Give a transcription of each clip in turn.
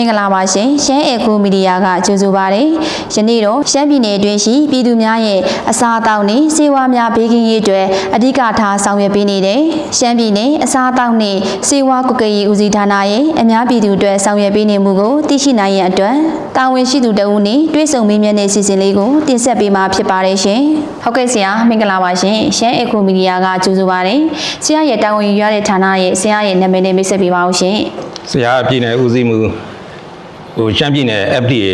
င်္ဂလာပါရှင်ရှမ်းအေကိုမီဒီယာကကြိုဆိုပါရစေယနေ့တော့ရှမ်းပြည်နယ်အတွင်းရှိပြည်သူများရဲ့အစားအသောက်နဲ့စေဝါများဘေးကင်းရေးအတွက်အဓိကထားဆောင်ရွက်ပေးနေတဲ့ရှမ်းပြည်နယ်အစားအသောက်နဲ့စေဝါကုကရေးဦးစီးဌာနရဲ့အများပြည်သူအတွက်ဆောင်ရွက်ပေးနေမှုကိုသိရှိနိုင်ရန်အတွက်တာဝန်ရှိသူတဦးနဲ့တွဲဆုံမေးမြန်းတဲ့စီစဉ်လေးကိုတင်ဆက်ပေးမှာဖြစ်ပါတယ်ရှင်ဟုတ်ကဲ့ဆရာမင်္ဂလာပါရှင်ရှမ်းအေကိုမီဒီယာကကြိုဆိုပါရစေဆရာရဲ့တာဝန်ယူရတဲ့ဌာနရဲ့ဆရာရဲ့နာမည်နဲ့မိတ်ဆက်ပေးပါအောင်ရှင်ဆရာပြည်နယ်ဦးစီးမှု ဟိုရှမ်းပြည်နယ် FDA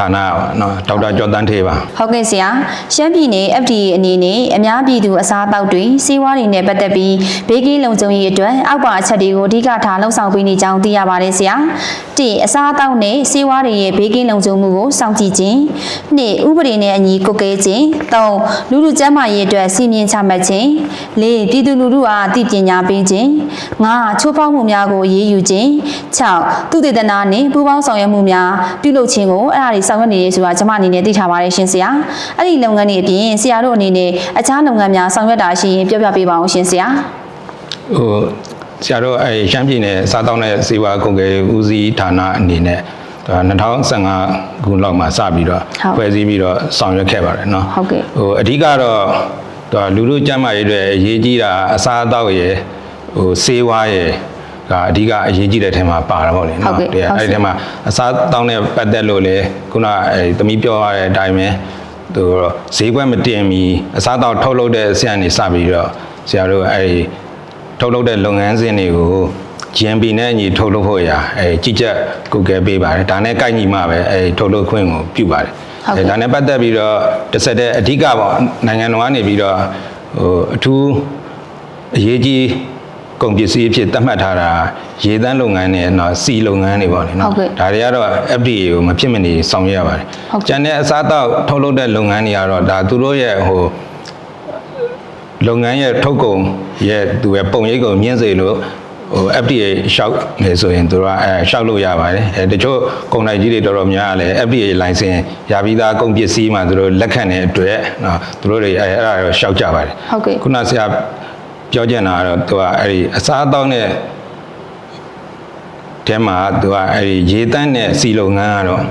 ဌာနပါနော်ဒေါက်တာကျော်တန်းထေးပါဟုတ်ကဲ့ဆရာရှမ်းပြည်နယ် FDA အနေနဲ့အများပြည်သူအစားအသောက်တွေစီးပွားတွေနဲ့ပတ်သက်ပြီးဘေးကင်းလုံခြုံရေးအတွက်အောက်ပါအချက်တွေကိုအဓိကထားလှုံ့ဆော်ပေးနေကြောင်းသိရပါတယ်ဆရာ။တစ်အစားအသောက်နဲ့စီးပွားတွေရဲ့ဘေးကင်းလုံခြုံမှုကိုစောင့်ကြည့်ခြင်း။နှစ်ဥပဒေနဲ့အညီကုတ်ကဲခြင်း။သုံးလူလူကျန်းမာရေးအတွက်စီမင်းချမှတ်ခြင်း။လေးပြည်သူလူထုအားအသိပညာပေးခြင်း။ငါးချိုးဖောက်မှုများကိုအရေးယူခြင်း။၆သူတေသနာနဲ့ပူးပေါင်းဆောင်ရွက်မှုများပြုလုပ်ခြင်းကိုအဲ့ဒါတွေဆောင်ရွက်နေရဆိုတာကျွန်မအနေနဲ့သိထားပါတယ်ရှင်ဆရာ။အဲ့ဒီလုပ်ငန်းတွေအပြင်ဆရာတို့အနေနဲ့အခြားလုပ်ငန်းများဆောင်ရွက်တာရှိရင်ပြောပြပေးပါအောင်ရှင်ဆရာ။ဟိုဆရာတို့အဲရှမ်းပြည်နယ်စားတောင်းတဲ့စေဝါကုန်ကယ်ဦးစီးဌာနအနေနဲ့ဒါ2015ခုလောက်မှာစပြီးတော့ဟုတ်ဖွဲ့စည်းပြီးတော့ဆောင်ရွက်ခဲ့ပါတယ်နော်ဟုတ်ကဲ့ဟိုအဓိကတော့ဒါလူလူကျန်းမာရေးတွေအရေးကြီးတာအစားအသောက်ရယ်ဟိုစေဝါရယ် ကအဓိကအရေးကြီးတဲ့ထဲမှာပါတာပေါ့လေဟုတ်နော်ကဲ့ဒီဟုတ်အဲ့ကဲ့ဒီထဲမှာအစားတောင်းတဲ့ပတ်သက်လို့လေခုနအဲသမီးပြောရတဲ့အတိုင်းပဲသူတော့ဈေးကွက်မတင်မီအစားတောက်ထုတ်လုပ်တဲ့ဆရာနေစပြီးတော့ဆရာတို့အဲဒီထုတ်လုပ်တဲ့လုပ်ငန်းစဉ်တွေကို GMP နဲ့အညီထုတ်လုပ်ဖို့ရာအဲကြီးကြပ်ကုကဲပေးပါတယ်ဒါနဲ့ကိုက်ညီမှပဲအဲထုတ်လုပ်ခွင့်ကိုပြုပါတယ်ဟုတ်ကဲ့အဲဒါနဲ့ပတ်သက်ပြီးတော့တစ်ဆက်တည်းအဓိကပေါ့နိုင်ငံတော်ကနေပြီးတော့ဟိုအထူးအရေးကြီး ကုန်ပစ္စည်းအဖြစ်သတ်မှတ်ထားတာရေသန့်လုပ်ငန်းနဲ့တော့စီလုပ်ငန်းတွေပေါ့လေဟုနော်တ်ကဲ့ဒါတွေကတော့ FDA ကိုမဖြစ်မနေဆောင်ရွက်ရပါတယ်ဟုတ်ကဲ့ကျန်တဲ့အစားအသောက်ထုတ်လုပ်တဲ့လုပ်ငန်းတွေကတော့ဒါသူတို့ရဲ့ဟိုလုပ်ငန်းရဲ့ထုတ်ကုန်ရဲ့သူရဲ့ပုံရိပ်ကိုမြင့်စေလို့ဟို FDA ရှောက်နေဆိုရင်သူကအဲရှောက်လို့ရပါတယ်အဲတချို့ကုန်တိုက်ကြီးတွေတော်တော်များများလည်း FDA license ရပြီးသားကုန်ပစ္စည်းမှာသူတို့လက်ခံတဲ့အတွက်နော်သူတို့တွေအဲအဲ့ဒါတော့ရှောက်ကြပါတယ်ဟုတ်ကဲ့ခုနဆရာ ပြောချင်တာကတော့သူကအဲ့ဒီအစားအသောက်နဲ့တဲမှာသူကအဲ့ဒီရေတန်းနဲ့စီလုံငန်းကတော့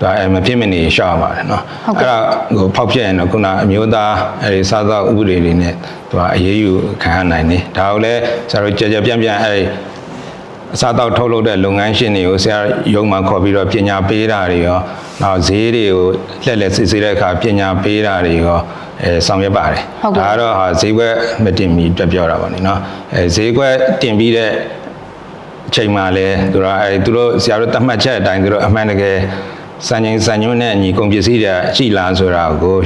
သူကအဲ့မဖြစ်မနေရှောက်ရပါတယ်နော်ဟုတ်ကဲ့အဲ့ဒါဟိုဖောက်ပြရင်တော့ခုနအမျိုးသားအဲ့ဒီစားသောက်ဥပဒေတွေနဲ့သူကအရေးယူခံရနိုင်တယ်ဒါကိုလည်းဆရာတို့ကြကြပြန့်ပြန့်အဲ့ဒီအစားအသောက်ထုတ်လုပ်တဲ့လုပ်ငန်းရှင်တွေကိုဆရာရုံးမှာခေါ်ပြီးတော့ပညာပေးတာတွေရော နောက်ဈေးတွေကိုလှည့်လည်စစ်ဆေးတဲ့အခါပညာပေးတာတွေရောအဲဆောင်ရွက်ပါတယ်ဒါကတော့ဟာဈေးကွက်မတင်မီတက်ပြောတာပါနေနော်အဲဈေးကွက်တင်ပြီးတဲ့အချိန်မှာလဲသူတို့အဲသူတို့ဆရာတို့တတ်မှတ်ချက်အတိုင်းသူတို့အမှန်တကယ်စံချိန်စံညွှန်းနဲ့အညီကုန်ပစ္စည်းတွေရှိလားဆိုတာကို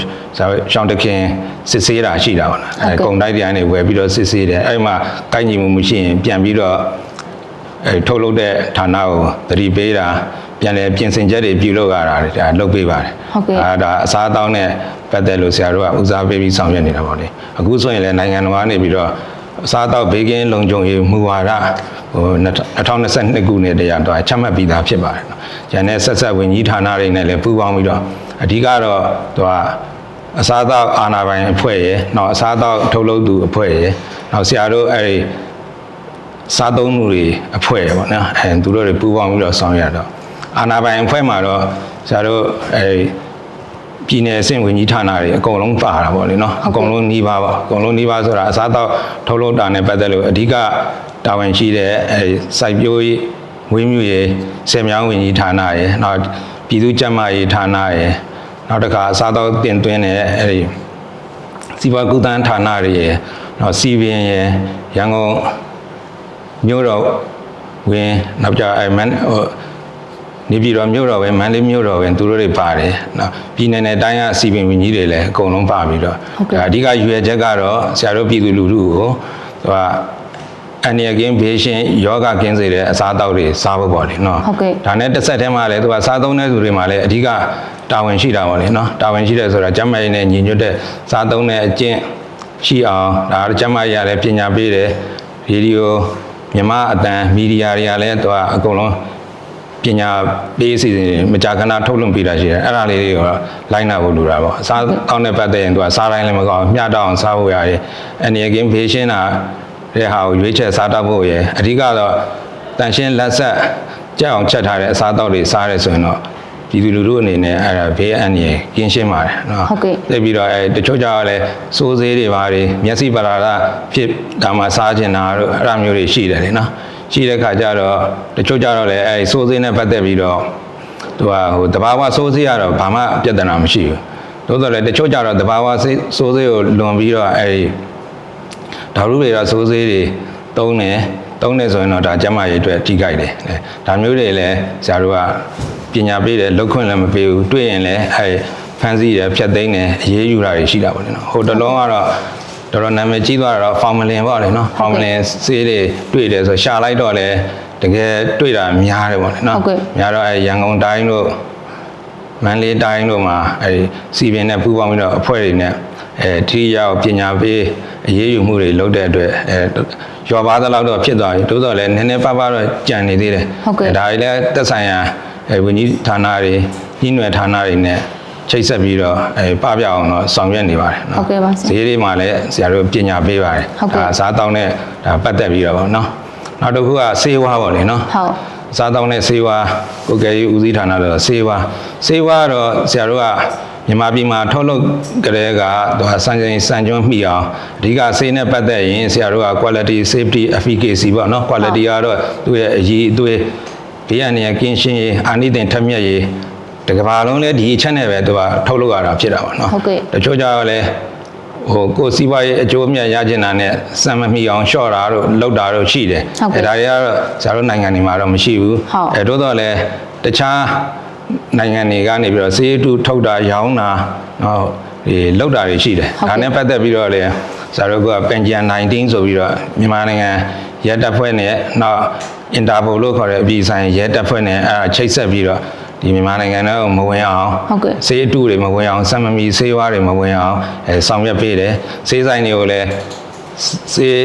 ရှောင်းတခင်စစ်ဆေးတာရှိတာပါလားအဲကုန်တိုက်တိုင်းတွေဝယ်ပြီးတော့စစ်ဆေးတယ်အဲ့မှာကိုင်ညီမှုမရှိရင်ပြန်ပြီးတော့အဲထုတ်လုပ်တဲ့ဌာနကိုတတိပေးတာ ပြန်လဲပြင်ဆင်ချက်တွေပြုလုပ်ရတာတွေဒါလုပ်ပေးပါတယ်ဟုတ်ကဲ့အဲဒါအစားအသောက်နဲ့ပတ်သက်လို့ဆရာတို့ကဦးစားပေးပြီးဆောင်ရွက်နေတာပေါ့လေအခုဆိုရင်လည်းနိုင်ငံတော်ကနေပြီးတော့အစားအသောက်ဘေးကင်းလုံခြုံရေးမူဝါဒဟို2022ခုနှစ်တည်းရတော့ချမှတ်ပြီးသားဖြစ်ပါတယ်နော်။ကျန်တဲ့ဆက်ဆက်ဝင်ကြီးဌာနတွေနဲ့လည်းပူးပေါင်းပြီးတော့အဓိကတော့သူကအစားအသောက်အာဏာပိုင်အဖွဲ့ရယ်နောက်အစားအသောက်ထုတ်လုပ်သူအဖွဲ့ရယ်နောက်ဆရာတို့အဲဒီစားသုံးမှုတွေအဖွဲ့ရယ်ပေါ့နော်အဲသူတို့တွေပူးပေါင်းပြီးတော့ဆောင်ရွက်တော့ အာဏာပိုင်အဖွဲ့မှာတော့ဆရာတို့အဲပြည်နယ်အဆင့်ဝင်ကြီးဌာနတွေအကုန်လုံးပါတာပေါ့လေနော်အကုန်လုံးနှီးပါပါအကုန်လုံးနှီးပါဆိုတာအစားအသောက်ထုတ်လုပ်တာနဲ့ပတ်သက်လို့အဓိကတာဝန်ရှိတဲ့အဲစိုက်ပျိုးရေးဝင်းမြူရေးဆယ်မြောင်းဝင်ကြီးဌာနရယ်နောက်ပြည်သူ့ကျန်းမာရေးဌာနရယ်နောက်တစ်ခါအစားအသောက်တင်သွင်းတဲ့အဲဒီစီးပွားကူးသန်းဌာနတွေရယ်နောက်စီပင်ရယ်ရန်ကုန်မြို့တော်ဝင်နောက်ကြအဲမန်ဟို နေပြည်တော်မြို့တော်ပဲမန္တလေးမြို့တော်ပဲသူတို့တွေပါတယ်နော်ပြည်နယ်နဲ့တိုင်းကစီပင်ဝင်ကြီးတွေလည်းအကုန်လုံးပါပြီးတော့ဟုတ်ကဲ့ဒါအဓိကရွယ်ချက်ကတော့ဆရာတို့ပြည်သူလူထုကိုသူကအန်နီယကင်းဘေးရှင်းယောဂကင်းစေတဲ့အစားအသောက်တွေစားဖို့ပေါ့လေနော်ဟုတ်ကဲ့ဒါနဲ့တစ်ဆက်တည်းမှာလည်းသူကစားသုံးတဲ့သူတွေမှာလည်းအဓိကတာဝန်ရှိတာပေါ့လေနော်တာဝန်ရှိတယ်ဆိုတာကျန်းမာရေးနဲ့ညီညွတ်တဲ့စားသုံးတဲ့အကျင့်ရှိအောင်ဒါကတော့ကျန်းမာရေးရလည်းပညာပေးတယ်ရေဒီယိုမြမအတန်မီဒီယာတွေကလည်းသူကအကုန်လုံး ပညာပေးစီစဉ်မကြာခဏထုတ်လွှင့်ပေးတာရှိတယ်အဲ့ဒါလေးတွေကိုလိုက်နာဖို့လိုတာပေါ့အစားကောင်းတဲ့ပတ်သက်ရင်သူကစားတိုင်းလည်းမကောင်းမျှတောင်စားဖို့ရတယ်အနေကင်းဘေးရှင်းတာတဲ့ဟာကိုရွေးချယ်စားတတ်ဖို့ရယ်အဓိကတော့တန်ရှင်းလက်ဆက်ကြက်အောင်ချက်ထားတဲ့အစားအသောက်တွေစားရဲဆိုရင်တော့ပြည်သူလူထုအနေနဲ့အဲ့ဒါဘေးအန္တရာယ်ကင်းရှင်းပါတယ်နော်ဟုတ်ကဲ့သိပြီးတော့အဲတချို့ကြောင့်လည်းစိုးစေးတွေပါတွေမျက်စိပလာတာဖြစ်ဒါမှစားကျင်တာတို့အဲ့ဒါမျိုးတွေရှိတယ်လေနော် ရှိတဲ့ခါကျတော့တချို့ကြတော့လည်းအဲစိုးစေးနဲ့ပတ်သက်ပြီးတော့သူကဟိုတဘာဝစိုးစေးကတော့ဘာမှပြဿနာမရှိဘူးသို့တော်လည်းတချို့ကြတော့တဘာဝစေးစိုးစေးကိုလွန်ပြီးတော့အဲဒီဓာတ်ရုတွေကစိုးစေးတွေတုံးတယ်တုံးတယ်ဆိုရင်တော့ဒါကျန်းမာရေးအတွက်ထိခိုက်တယ်အဲဒါမျိုးတွေလည်းဆရာတို့ကပညာပေးတယ်လောက်ခွင့်လည်းမပေးဘူးတွေ့ရင်လည်းအဲဖန်စီတယ်ဖြတ်သိမ်းတယ်အရေးယူတာတွေရှိတာပေါ့လေနော်ဟိုတလုံးကတော့ တော်တော်နာမည်ကြီးသွားတာတော့ဖောင်မလင်ပေါ့လေနော်ဖောင်မလင်ဆေးတွေတွေ့တယ်ဆိုရှာလိုက်တော့လေတကယ်တွေ့တာများတယ်ပေါ့လေနော်ဟုတ်ကဲ့များတော့အဲရန်ကုန်တိုင်းတို့မန္တလေးတိုင်းတို့မှာအဲဒီစီပင်နဲ့ပူးပေါင်းပြီးတော့အဖွဲ့တွေနဲ့အဲထိရောက်ပညာပေးအရေးယူမှုတွေလုပ်တဲ့အတွက်အဲရွာပါသလောက်တော့ဖြစ်သွားပြီတိုးတော့လည်းနည်းနည်းပါးပါးတော့ကြံနေသေးတယ်ဟုတ်ကဲ့အဲဒါတွေလည်းသက်ဆိုင်ရာအဲဝန်ကြီးဌာနတွေညှိနှွယ်ဌာနတွေနဲ့ ချိတ်ဆက်ပြီးတော့အဲပပအောင်တော့ဆောင်ရွက်နေပါတယ်နော်ဟုတ်ကဲ့ပါဆရာဈေးတွေမှာလည်းဆရာတို့ပညာပေးပါတယ်ဟုတ်ကဲ့ ဒါစားတောင်းတဲ့ဒါပတ်သက်ပြီးတော့ပေါ့နော်နောက်တစ်ခုကစေဝါပေါ့လေနော်ဟုတ် စားတောင်းတဲ့ဆေးဝါးကိုယ်ကယ်ရေးဦးစီးဌာနတော့ဆေးဝါးဆေးဝါးတော့ဆရာတို့ကမြန်မာပြည်မှာထုတ်လုပ်ကြတဲ့ကသူကစံချိန်စံကျွန်းမှီအောင်အဓိကဆေးနဲ့ပတ်သက်ရင်ဆရာတို့က quality safety efficacy ပေါ့နော် quality ကတော့သူ့ရဲ့အရေးအသွေးဘေးရန်ရကင်းရှင်းရေးအာနိသင်ထက်မြက်ရေး တကဘာလုံးလည်းဒီအချက်နဲ့ပဲသူကထုတ်လုပ်ရတာဖြစ်တာပေါ့နော်ဟုတ်ကဲ့တချို့ကြတော့လည်းဟိုကိုယ်စီးပွားရေးအကျိုးအမြတ်ရကျင်တာနဲ့စံမမီအောင်လျှော့တာတို့လောက်တာတို့ရှိတယ်ဟုတ်ကဲ့ဒါတွေကတော့ဆရာတို့နိုင်ငံတွေမှာတော့မရှိဘူးဟုတ်အဲတို့တော့လည်းတခြားနိုင်ငံတွေကနေပြီးတော့စေးတူထုတ်တာရောင်းတာနော်ဒီလောက်တာတွေရှိတယ်ဟုတ်ကဲ့ဒါနဲ့ပတ်သက်ပြီးတော့လည်းဆရာတို့ကပန်ဂျန်19ဆိုပြီးတော့မြန်မာနိုင်ငံရဲတပ်ဖွဲ့နဲ့နောက်အင်တာပိုလို့ခေါ်တဲ့အပြည်ဆိုင်ရဲတပ်ဖွဲ့နဲ့အဲဒါချိတ်ဆက်ပြီးတော့ ဒီမြန်မာနိုင်ငံတော့မဝင်အောင်ဟုတ်ကဲ့ဆေးအတုတွေမဝင်အောင်စံမမီဆေးဝါးတွေမဝင်အောင်အဲဆောင်ရွက်ပေးတယ်ဆေးဆိုင်တွေကိုလည်းဆေး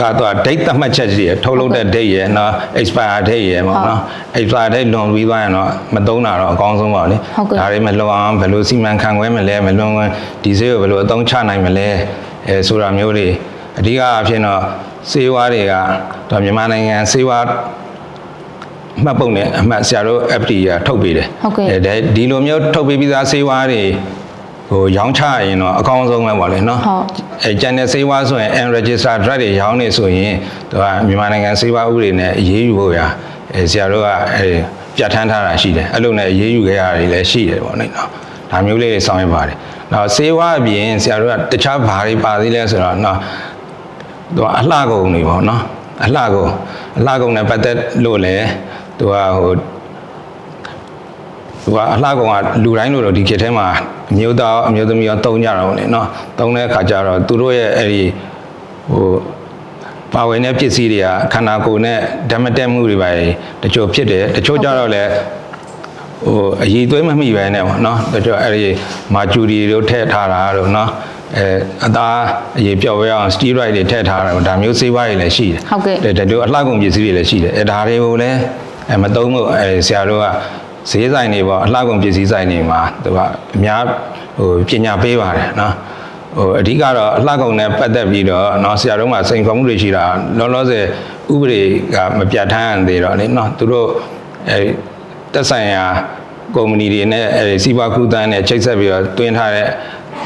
ကတော့ date သတ်မှတ်ချက်ကြီးရထုတ်လုပ်တဲ့ date ရယ်နော် expire date ရယ်ပေါ့နော် expire date လွန်ပြီးသွားရင်တော့မသုံးတာတော့အကောင်းဆုံးပါလေဟုတ်ကဲ့ဒါတွေမလွန်အောင်ဘယ်လိုစီမံခန့်ခွဲမလဲမလွန်ဝင်ဒီဆေးကိုဘယ်လိုအသုံးချနိုင်မလဲအဲဆိုတာမျိုးတွေအဓိကအဖြစ်တော့ဆေးဝါးတွေကတော့မြန်မာနိုင်ငံဆေးဝါး မှတ်ပုံနဲ့အမှတ်ဆရာတို့ FD ကထုတ်ပေးတယ်ဟုတ်ကဲ့ အဲဒါဒီလိုမျိုးထုတ်ပေးပြီးသားဆေးဝါးတွေဟိုရောင်းချရင်တော့အကောင်းဆုံးပဲပေါ့လေနော်ဟုတ်အဲကျန်တဲ့ဆေးဝါးဆိုရင် unregistered drug တွေရောင်းနေဆိုရင်သူကမြန်မာနိုင်ငံဆေးဝါးဥပဒေနဲ့အရေးယူဖို့ရအဲဆရာတို့ကအဲပြဋ္ဌာန်းထားတာရှိတယ်အဲ့လိုနဲ့အရေးယူခဲ့ရတယ်လည်းရှိတယ်ပေါ့နော်ဒါမျိုးလေးတွေဆောင်ရွက်ပါတယ်နောက်ဆေးဝါးအပြင်ဆရာတို့ကတခြားဘာတွေပါသေးလဲဆိုတော့နော်သူကအလှကုန်နေပေါ့နော်အလှကုန်အလှကုန်နဲ့ပတ်သက်လို့လေ သူကဟိုသူကအလှကုန်ကလူတိုင်းလို့တော့ဒီခေတ်ထဲမှာအမျိုးသားအမျိုးသမီးရောတုံးကြတာပေါ့လေနော်တုံးတဲ့အခါကျတော့သူတို့ရဲ့အဲ့ဒီဟိုပါဝင်တဲ့ပစ္စည်းတွေကခန္ဓာကိုယ်နဲ့ဓမ္မတက်မှုတွေပါတချို့ဖြစ်တယ်တချို့ကြတော့လည်းဟိုအည်သွေးမမိပဲနဲ့ပေါ့နော်တချို့အဲ့ဒီမာကျူရီတို့ထည့်ထားတာတို့နော်အဲအသားအည်ပြော့ဝဲအောင်စတီရိုက်တွေထည့်ထားတာဒါမျိုးဆေးဝါးတွေလည်းရှိတယ်ဟုတ်ကဲ့ဒါတို့အလှကုန်ပစ္စည်းတွေလည်းရှိတယ်အဲဒါတွေကိုလည်း အဲမသုံးလို့အဲဆရာတို့ကဈေးဆိုင်တွေပေါ့အလှကုန်ပစ္စည်းဆိုင်တွေမှာသူကအများဟိုပညာပေးပါတယ်နော်ဟိုအဓိကတော့အလှကုန်နဲ့ပတ်သက်ပြီးတော့เนาะဆရာတို့ကစိန်ခေါ်မှုတွေရှိတာလောလောဆယ်ဥပဒေကမပြဋ္ဌာန်းသေးတော့လေเนาะသူတို့အဲ တက်ဆိုင်ရာကုမ္ပဏီတွေနဲ့အဲဒီစီးပွားကူးသန်းနဲ့ချိတ်ဆက်ပြီးတော့တွင်းထားတဲ့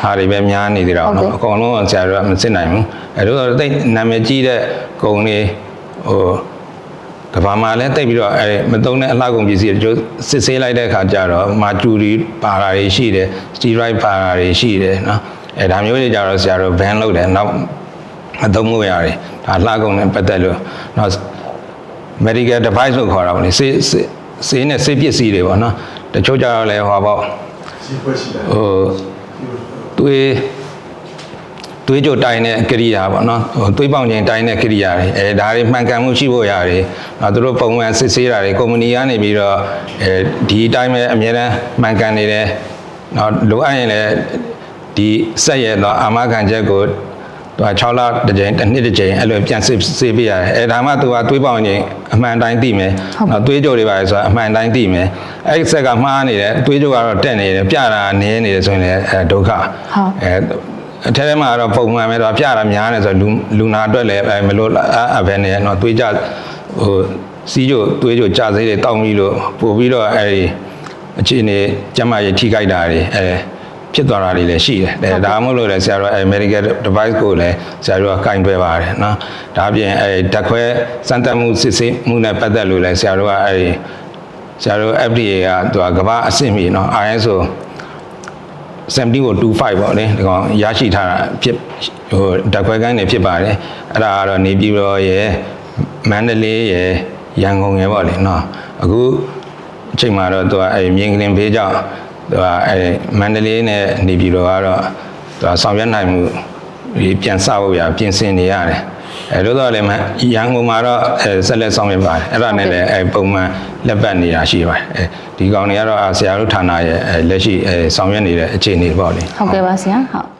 ဟာတွေပဲများနေသေးတာပေါ့ ဟုတ် နော် ကဲ့ အကုန်လုံးကဆရာတို့ကမစစ်နိုင်ဘူးအဲဒါတော့တိတ်နာမည်ကြီးတဲ့ကုမ္ပဏီဟို ကဘာမှလည်းတိတ်ပြီးတော့အဲမသုံးတဲ့အလှကုန်ပစ္စည်းတွေစစ်ဆေးလိုက်တဲ့အခါကျတော့မာကျူရီပါတာတွေရှိတယ်စတီရိုက်ပါတာတွေရှိတယ်နော်အဲဒါမျိုးတွေကြတော့ဆရာတို့ဘန်လုပ်တယ်နောက်မသုံးမှုရတယ်ဒါလှကုန်နဲ့ပတ်သက်လို့နောက် medical device လို့ခေါ်တာပေါ့လေစေးစေးစေးနဲ့စေးပစ္စည်းတွေပေါ့နော်တချို့ကြတော့လဲဟောပေါ့ရှိဖွဲ့ရှိတယ်ဟို သွေးသွေးကြိုတိုင်းတဲ့ကိရိယာပေါ့နော်ဟိုသွေးပေါင်ချိန်တိုင်းတဲ့ကိရိယာတွေအဲဒါတွေမှန်ကန်မှုရှိဖို့ရတယ်နောက်သူတို့ပုံမှန်စစ်ဆေးတာတွေကုမ္ပဏီကနေပြီးတော့အဲဒီအတိုင်းပဲအများတန်းမှန်ကန်နေတယ်နောက်လိုအပ်ရင်လည်းဒီစက်ရဲ့တော့အာမခံချက်ကိုသူက6လတစ်ကြိမ်တစ်နှစ်တစ်ကြိမ်အဲ့လိုပြန်စစ်ဆေးပေးရတယ်အဲဒါမှသူကသွေးပေါင်ချိန်အမှန်တိုင်းသိမယ်နောက်သွေးကြိုတွေပါလေဆိုတာအမှန်တိုင်းသိမယ်အဲ့ဒီစက်ကမှားနေတယ်သွေးကြိုကတော့တက်နေတယ်ပြတာနည်းနေတယ်ဆိုရင်လည်းအဲဒုက္ခဟုတ်အဲ အထဲထဲမှာတော့ပုံမှန်ပဲတော့ပြတာများနေဆိုလူလူနာအတွက်လည်းအဲမလို့အအဘဲနေတော့တွေးကြဟိုစီးကြိုသွေးကြိုကြာစိတ်တွေတောက်ပြီးလို့ပို့ပြီးတော့အဲဒီအခြေအနေကျန်းမာရေးထိခိုက်တာတွေအဲဖြစ်သွားတာတွေလည်းရှိတယ်ဒါဒါမှမဟုတ်လို့လည်းဆရာတို့အဲ medical device ကိုလည်းဆရာတို့ကကင်တွယ်ပါတယ်နော်ဒါအပြင်အဲဓာတ်ခွဲစမ်းသပ်မှုစစ်ဆေးမှုနဲ့ပတ်သက်လို့လည်းဆရာတို့ကအဲဒီဆရာတို့ FDA ကသူကကမ္ဘာအဆင့်မီနော် ISO 17ကို25ပေါ့လေဒီကောင်ရရှိထားတာဖြစ်ဟိုဓာတ်ခွဲကန်းနေဖြစ်ပါတယ်အဲ့ဒါကတော့နေပြည်တော်ရယ်မန္တလေးရယ်ရန်ကုန်ရယ်ပေါ့လေနော်အခုအချိန်မှာတော့သူကအဲမြင်းကလင်ဖေးကြောင့်သူကအဲမန္တလေးနဲ့နေပြည်တော်ကတော့သူကဆောင်ရွက်နိုင်မှုဒီပြန်စဖို့ရပြင်ဆင်နေရတယ် အဲတို့တော့လည်းမရန်ကုန်မှာတော့အဲဆက်လက်ဆောင်ရွက်ပါတယ်အဲ့ဒါနဲ့လည်းအဲပုံမှန်လက်ပတ်နေတာရှိပါတယ်အဲဒီကောင်တွေကတော့အာဆရာတို့ဌာနရဲ့အဲလက်ရှိအဲဆောင်ရွက်နေတဲ့အခြေအနေပေါ့လေဟုတ်ကဲ့ပါဆရာဟုတ်